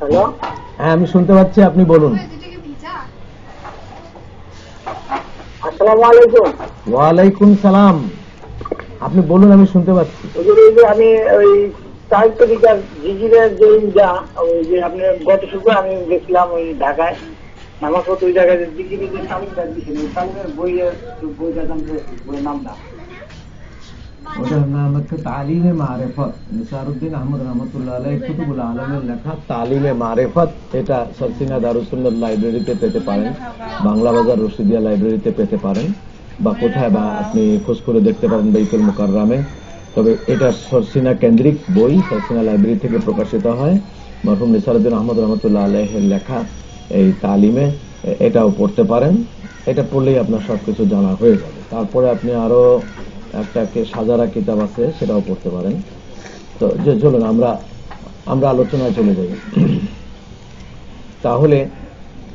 Hello? হ্যাঁ আমি শুনতে পাচ্ছি আপনি বলুন। আসসালামু আলাইকুম। ওয়ালাইকুম সালাম। আপনি বলুন আমি শুনতে পাচ্ছি। আমি ওই চার তরিকার জিজিরের যে যা ওই যে আপনি গত শুক্র আমি গেছিলাম ওই ঢাকায়। নামাজ ওই জায়গায় যে জিজিরের তালিমের বইয়ের বইটা জানতে বইয়ের নামটা। ওটার নাম হচ্ছে তালিমে মারেফত নিসারুদ্দিন আহমদ রহমতুল্লাহ আলাই কুতুবুল আলমের লেখা তালিমে মারেফত এটা সরসিনা দারুসুল্লাহ লাইব্রেরিতে পেতে পারেন বাংলা বাজার রশিদিয়া লাইব্রেরিতে পেতে পারেন বা কোথায় বা আপনি খোঁজ করে দেখতে পারেন বেইতুল মুকাররামে তবে এটা সরসিনা কেন্দ্রিক বই সরসিনা লাইব্রেরি থেকে প্রকাশিত হয় মরহুম নিসারুদ্দিন আহমদ রহমতুল্লাহ আলাইহের লেখা এই তালিমে এটাও পড়তে পারেন এটা পড়লেই আপনার সবকিছু জানা হয়ে যাবে তারপরে আপনি আরও একটা কে সাজারা কিতাব আছে সেটাও পড়তে পারেন। তো যে চলুন আমরা আমরা আলোচনায় চলে যাই। তাহলে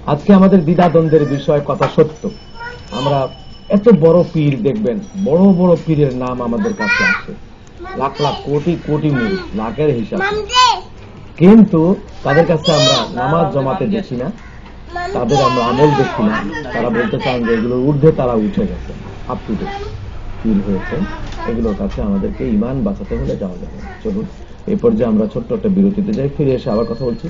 আজকে আমাদের দ্বিধাদ্বন্দ্বের বিষয় কথা সত্য। আমরা এত বড় পীর দেখবেন বড় বড় পীরের নাম আমাদের কাছে আসে লাখ লাখ কোটি কোটি মিল লাখের হিসাব। কিন্তু তাদের কাছে আমরা নামাজ জমাতে দেখি না। তাদের আমরা আমল দেখি না। তারা বলতে চান যে এগুলোর ঊর্ধ্বে তারা উঠে গেছে। আপ টু ডেট ফিল হয়েছে এগুলোর কাছে আমাদেরকে ইমান বাঁচাতে হলে যাওয়া যাবে। চলুন এরপর যে আমরা ছোট্ট একটা বিরতিতে যাই, ফিরে এসে আবার কথা বলছি